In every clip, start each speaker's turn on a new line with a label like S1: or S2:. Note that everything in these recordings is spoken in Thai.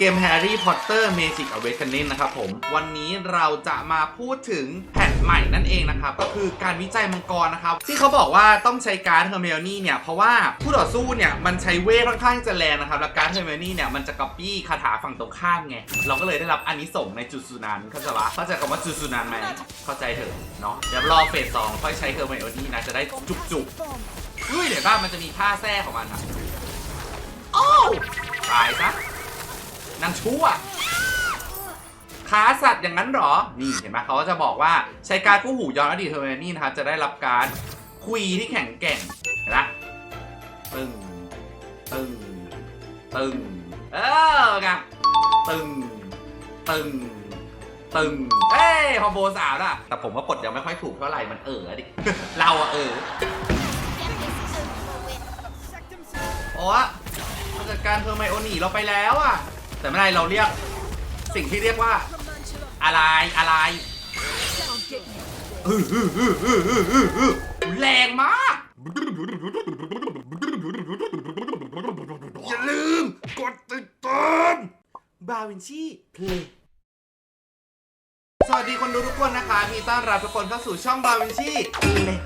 S1: เกม Harry Potter Magic Awakening นะครับผม วันนี้เราจะมาพูดถึงแผ่นใหม่นั่นเองนะครับ ก็คือการวิจัยมังกรนะครับ ที่เขาบอกว่าต้องใช้การ์ดเฮอร์เมลนี่เนี่ย เพราะว่าผู้ต่อสู้เนี่ย มันใช้เวทค่อนข้างจะแรงนะครับ แล้วการ์ดเฮอร์เมลนี่เนี่ย มันจะก๊อปปี้คาถาฝั่งตรงข้ามไง เราก็เลยได้รับอันนี้ส่งในจุดสุนันเข้าใจปะเข้าใจคำว่าจุดสุนันไหมเข้าใจเถอะเนาะเดี๋ยวรอเฟสสองค่อยใช้เฮอร์เมลนี่นะจะได้จุกๆอุ้ยเดี๋ยวบ้ามันจะมีท่าแท้ของมันอะโอ้ตายซะ นางชั่วค้าสัตว์อย่างนั้นหรอ นี่เห็นไหมเขาก็จะบอกว่าใช้การกู้หูย้อนอดีตเทอร์เมนี่นะครับจะได้รับการคุยที่แข็งแกร่งนไหมตึงตึงตึงเออไงตึงตึงตึงเอ้ยคอมโบสาวน่ะแต่ผมว่ากดยังไม่ค่อยถูกเท่าไหร่มันเออดิ เราอะเออโอ้มาจัดการเทอร์ไมโอนี่เราไปแล้วอะ แต่ไม่เป็นไรเราเรียกสิ่งที่เรียกว่า อะไรอะไรอื้ออื้ออื้ออื้ออื้ออื้ออื้อแรงมาก อย่าลืม กดติดตามบาวินชีเพลงสวัสดีคนดูทุกคนนะคะ มีต้อนรับทุกคนเข้าสู่ช่องบาวินชี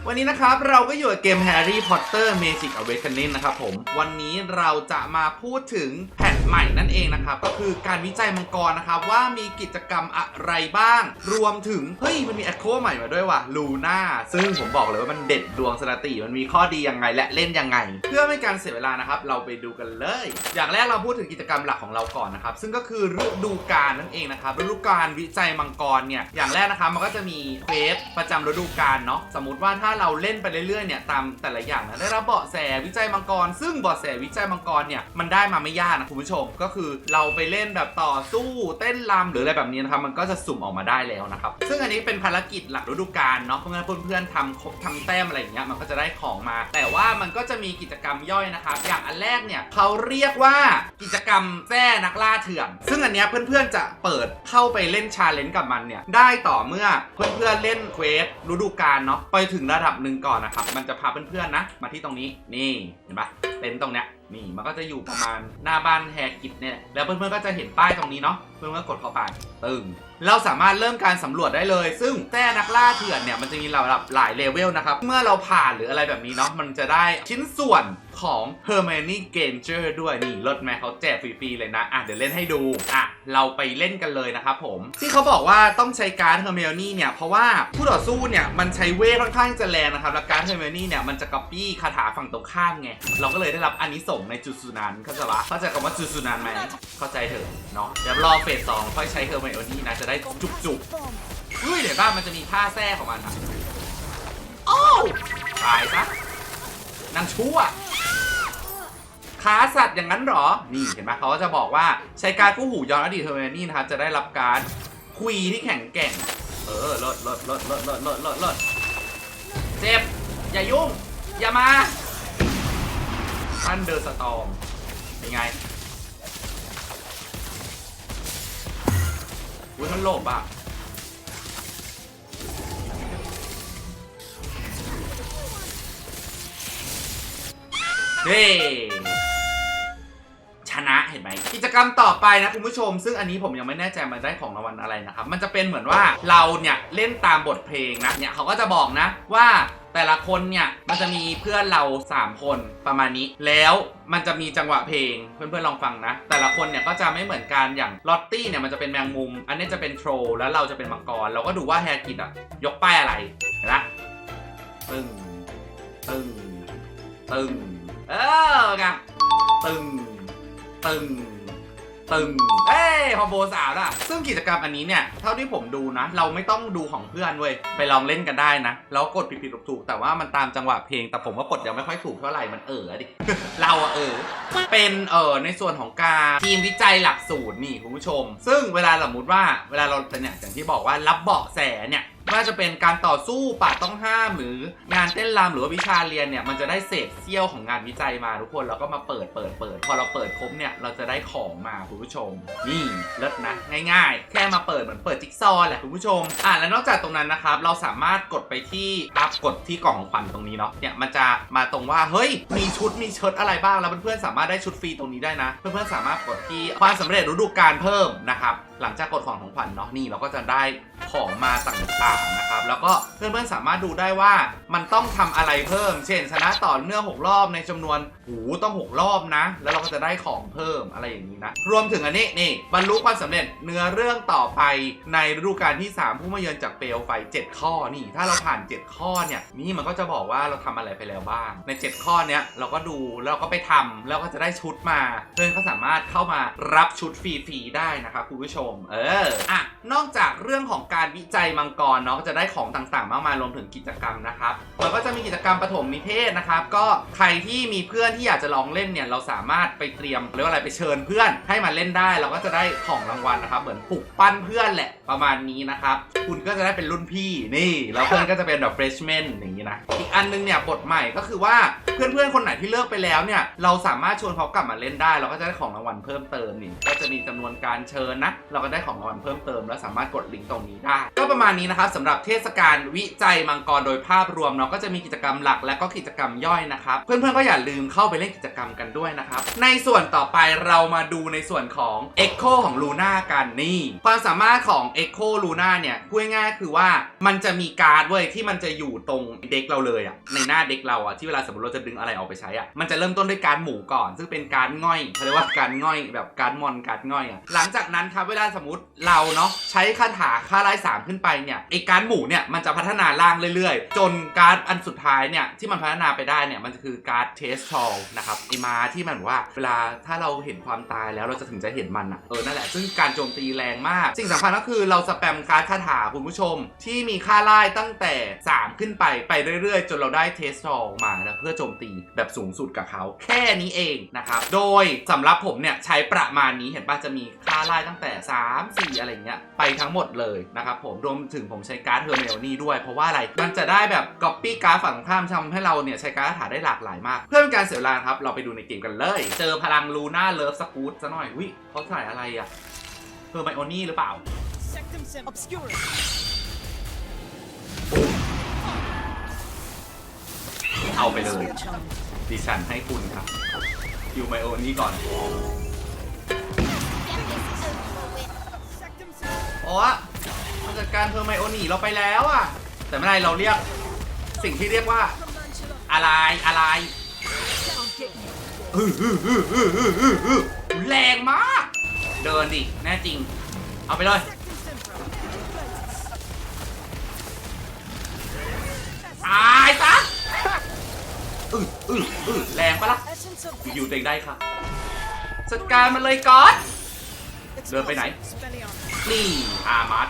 S1: วันนี้นะครับ เราก็อยู่กับเกม Harry Potter Magic Awakening นะครับผม วันนี้เราจะมาพูดถึง แผ่นใหม่นั่นเองนะครับ ก็คือการวิจัยมังกรนะครับว่ามีกิจกรรมอะไรบ้าง รวมถึง เฮ้ย มันมีแอคโคใหม่มาด้วยว่ะลูน่าซึ่งผมบอกเลยว่ามันเด็ดดวงสนติมันมีข้อดียังไงและเล่นยังไง เพื่อไม่การเสียเวลานะครับ เราไปดูกันเลย อย่างแรกเราพูดถึงกิจกรรมหลักของเราก่อนนะครับ ซึ่งก็คือฤดูกาลนั่นเองนะครับฤดูกาลวิจัยมังกรเนี่ยอย่างแรกนะครับมันก็จะมีเควสประจำฤดูกาลเนาะสมมติว่าถ้าเราเล่นไปเรื่อยๆเนี่ยตามแต่ละอย่างนะได้รับเบาะแสวิจัยมังกร ซึ่งเบาะแสวิจัยมังกรเนี่ยมันได้มาไม่ยากนะคุณผู้ชมก็คือเราไปเล่นแบบต่อสู้เต้นรำหรืออะไรแบบนี้นะครับมันก็จะสุ่มออกมาได้แล้วนะครับซึ่งอันนี้เป็นภารกิจหลักฤดูกาลเนาะเพราะงั้นเพื่อนๆทำครบทำแต้มอะไรอย่างเงี้ยมันก็จะได้ของมา แต่ว่ามันก็จะมีกิจกรรมย่อยนะครับอย่างอันแรกเนี่ยเขาเรียกว่ากิจกรรมแท้นักล่าเถื่อน ซึ่งอันเนี้ยเพื่อนๆจะเปิดเข้าไปเล่นชาเลนจ์กับมันเนี่ยได้ต่อเมื่อเพื่อนๆเล่นเควสฤดูกาลเนาะไปถึงระดับหนึ่งก่อนนะครับมันจะพาเพื่อนๆนะ มาที่ตรงนี้นี่เห็นปะเต็นตรงเนี้ย นี่มันก็จะอยู่ประมาณหน้าบ้านแฮกิจเนี่ยแล้วเพื่อนๆก็จะเห็นป้ายตรงนี้เนาะเพื่อนๆก็กดเข้าไปตึงเราสามารถเริ่มการสำรวจได้เลย ซึ่งแต้นักล่าเถื่อนเนี่ยมันจะมีระดับหลายเลเวลนะครับเมื่อเราผ่านหรืออะไรแบบนี้เนาะมันจะได้ชิ้นส่วน ของ Hermione Granger ด้วยนี่รถแม่เขาแจกฟรีๆเลยนะ อะเดี๋ยวเล่นให้ดู อะ เราไปเล่นกันเลยนะครับผม ที่เขาบอกว่าต้องใช้การ์ด Hermione เนี่ย เพราะว่าผู้ต่อสู้เนี่ย มันใช้เวทค่อนข้างจะแรงนะครับ แล้วการ์ด Hermione เนี่ย มันจะก๊อปปี้คาถาฝั่งตรงข้ามไง เราก็เลยได้รับอันนี้ส่งในจุดสุนันเข้าใจปะเข้าใจคำว่าจุดสุนันไหมเข้าใจเถอะเนาะเดี๋ยวรอเฟสสองค่อยใช้ Hermione นะจะได้จุกๆอุ้ยเดี๋ยวบ้ามันจะมีท่าแท้ของมันอะโอ้ตายซะ นางชั่วค้าสัตว์อย่างนั้นหรอ นี่เห็นไหมเขาก็จะบอกว่าใช้การกู้หูย้อนอดีตเทอร์เมนี่นะครับจะได้รับการคุยที่แข็งแกร่ง เออลดลดลดลดลดลดลดลดเจ็บ อย่ายุ่ง อย่ามาท่านเดอร์สตอมเป็นไงอุ้ยมันโลบอะ เฮ้ชนะเห็นไหมกิจกรรมต่อไปนะคุณผู้ชม ซึ่งอันนี้ผมยังไม่แน่ใจมันได้ของรางวัลอะไรนะครับ มันจะเป็นเหมือนว่าเราเนี่ยเล่นตามบทเพลงนะเนี่ยเขาก็จะบอกนะว่าแต่ละคนเนี่ยมันจะมีเพื่อนเรา 3 คนประมาณนี้ แล้วมันจะมีจังหวะเพลงเพื่อนๆลองฟังนะ แต่ละคนเนี่ยก็จะไม่เหมือนกันอย่างลอตตี้เนี่ยมันจะเป็นแมงมุม อันนี้จะเป็นโทรแล้วเราจะเป็นมังกรเราก็ดูว่าแฮร์กิตอะยกป้ายอะไรเห็นไหมตึงตึงตึง เออไงตึง ตึง ตึง เอ้ยคอมโบสาวน่ะ ซึ่งกิจกรรมอันนี้เนี่ย เท่าที่ผมดูนะ เราไม่ต้องดูของเพื่อนเว้ย ไปลองเล่นกันได้นะ แล้วกดผิดๆถูกๆแต่ว่ามันตามจังหวะเพลง แต่ผมว่ากดยังไม่ค่อยถูกเท่าไหร่ มันเออดิ เราอะเออ เป็นเออในส่วนของการทีมวิจัยหลักสูตรนี่คุณผู้ชม ซึ่งเวลาสมมติว่าเวลาเราเนี่ยอย่างที่บอกว่ารับเบาะแสเนี่ย ว่าจะเป็นการต่อสู้ป่าต้องห้ามหรืองานเต้นรำหรือว่าวิชาเรียนเนี่ยมันจะได้เศษเสี้ยวของงานวิจัยมาทุกคนแล้วก็มาเปิดเปิดเปิด พอเราเปิดครบเนี่ยเราจะได้ของมาคุณผู้ชม นี่เลิศนะง่ายๆ แค่มาเปิดเหมือนเปิดจิ๊กซอว์แหละคุณผู้ชมอะแล้วนอกจากตรงนั้นนะครับเราสามารถกดไปที่อัพกดที่กล่องของขวัญตรงนี้เนาะเนี่ยมันจะมาตรงว่าเฮ้ยมีชุดมีเชิ้ตอะไรบ้างแล้วเพื่อนๆสามารถได้ชุดฟรีตรงนี้ได้นะ เพื่อนๆสามารถกดที่ความสำเร็จฤดูกาลเพิ่มนะครับ หลังจากกดของของขวัญเนาะนี่เราก็จะได้ของมาต่างๆนะครับ แล้วก็เพื่อนๆสามารถดูได้ว่ามันต้องทำอะไรเพิ่ม เช่น ชนะต่อเนื่อง6รอบในจำนวนหูต้อง 6 รอบนะ แล้วเราก็จะได้ของเพิ่มอะไรอย่างนี้นะ รวมถึงอันนี้นี่บรรลุความสำเร็จเนื้อเรื่องต่อไปในฤดูกาลที่ 3 ผู้มาเยือนจากเปลวไฟ 7 ข้อนี่ ถ้าเราผ่าน 7 ข้อเนี่ยนี่มันก็จะบอกว่าเราทำอะไรไปแล้วบ้าง ใน 7 ข้อเนี้ยเราก็ดูแล้วก็ไปทำแล้วก็จะได้ชุดมา เพื่อนก็สามารถเข้ามารับชุดฟรีๆได้นะครับคุณผู้ชมเอออะนอกจากเรื่องของการวิจัยมังกรเนาะก็จะได้ของต่างๆ มากมายรวมถึงกิจกรรมนะครับมันก็จะมีกิจกรรมปฐมนิเทศนะครับ ก็ใครที่มีเพื่อนที่อยากจะลองเล่นเนี่ยเราสามารถไปเตรียมเรียกว่าอะไรไปเชิญเพื่อนให้มาเล่นได้เราก็จะได้ของรางวัลนะครับ เหมือนปลุกปั้นเพื่อนแหละประมาณนี้นะครับ คุณก็จะได้เป็นรุ่นพี่นี่แล้วเพื่อนก็จะเป็นแบบเฟรชแมนอย่างนี้นะอีกอันนึงเนี่ยบทใหม่ก็คือว่าเพื่อนๆคนไหนที่เลิกไปแล้วเนี่ยเราสามารถชวนเขากลับมาเล่นได้ เราก็จะได้ของรางวัลเพิ่มเติมนี่ก็จะมีจำนวนการเชิญนะเราก็ได้ของรางวัลเพิ่มเติม แล้วสามารถกดลิงก์ตรงนี้ได้ ก็ประมาณนี้นะครับสำหรับเทศกาลวิจัยมังกรโดยภาพรวมเนาะก็จะมีกิจกรรมหลักและก็กิจกรรมย่อยนะครับ เพื่อนๆก็อย่าลืมเข้าไปเล่นกิจกรรมกันด้วยนะครับ ในส่วนต่อไปเรามาดูในส่วนของ Echo ของ Luna กันนี่ ความสามารถของ Echo Luna เนี่ยพูดง่ายๆคือว่ามันจะมีการ์ดเว้ยที่มันจะอยู่ตรงเด็กเราเลยอะในหน้าเด็กเราอะที่เวลาสมมติเราจะดึงอะไรออกไปใช้อะมันจะเริ่มต้นด้วยการหมูก่อน ซึ่งเป็นการดง่อยเขาเรียกว่าการดง่อยแบบการดมอนการดง่อยอะหลังจากนั้นครับเวลาสมมติเราเนาะใช้คาถาค่าไล่สามขึ้นไปเนี่ยไอการหมู่เนี่ยมันจะพัฒนาล่างเรื่อยๆ จนการอันสุดท้ายเนี่ยที่มันพัฒนาไปได้เนี่ยมันคือการเทสทอลนะครับไอมาที่มันบอกว่าเวลาถ้าเราเห็นความตายแล้วเราจะถึงจะเห็นมันอะเออนั่นแหละซึ่งการโจมตีแรงมาก สิ่งสำคัญก็คือเราสแปมการคาถาคุณผู้ชม ที่มีค่าไล่ตั้งแต่ 3 ขึ้นไปไปเรื่อยๆ จนเราได้เทสทอลมานะเพื่อโจมตีแบบสูงสุดกับเขา แค่นี้เองนะครับโดยสำหรับผมเนี่ยใช้ประมาณนี้เห็นป่ะจะมีค่าไล่ตั้งแต่3 4 อะไรเงี้ยไปทั้งหมดเลยนะครับผมรวมถึงผมใช้การ์ดเฮอร์เมลนี่ด้วย เพราะว่าอะไรมันจะได้แบบก๊อปปี้การ์ดฝั่งข้ามทำให้เราเนี่ยใช้การ์ดคาถาได้หลากหลายมาก เพื่อเป็นการเสียเวลาครับ เราไปดูในเกมกันเลย เจอพลังลูน่าเลิฟสกูตซะหน่อยวิเขาใส่อะไรอะเฮอร์ไมโอนี่หรือเปล่าเอาไปเลย ดิฉันให้คุณครับอยู่ไมโอนี่ก่อน
S2: Sem.
S1: โอ้มาจัดการเธอไมโอนี่เราไปแล้วอะแต่ไม่เป็นไรเราเรียกสิ่งที่เรียกว่า อะไรอะไรอืออืออืออืออืออือแรงมาก เดินดิ แน่จริง เอาไปเลย ตายซะอืออืออือแรงปะล่ะ อยู่ๆตัวเองได้ค่ะ จัดการมันเลยก่อน เดินไปไหน ลี่อามัด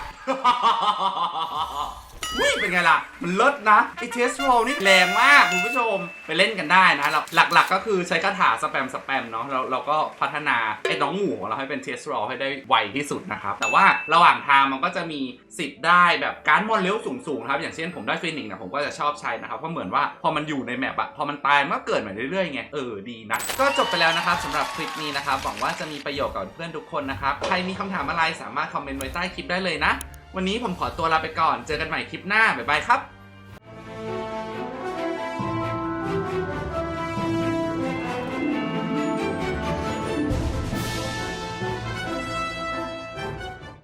S1: วิเป็นไงล่ะ มันเลิศนะไอเทสโรนี่แรงมากคุณผู้ชมไปเล่นกันได้นะเราหลักๆ ก็คือใช้คาถาสแปมสแปมเนาะเราเราก็พัฒนาไอ้น้องหมูของเราให้เป็นเทสโรให้ได้ไวที่สุดนะครับ แต่ว่าระหว่างทางมันก็จะมีสิทธิ์ได้แบบการมอนเลเวสูงๆครับอย่างเช่นผมได้ฟินิกส์นะผมก็จะชอบใช้นะครับเพราะเหมือนว่าพอมันอยู่ในแมปอะพอมันตายมันก็เกิดใหม่เรื่อยๆไงเออดีนะก็จบไปแล้วนะครับสำหรับคลิปนี้นะครับหวังว่าจะมีประโยชน์กับเพื่อนทุกคนนะครับใครมีคำถามอะไรสามารถคอมเมนต์ไว้ใต้คลิปได้เลยนะ วันนี้ผมขอตัวลาไปก่อน เจอกันใหม่คลิปหน้า บ๊ายบายครับ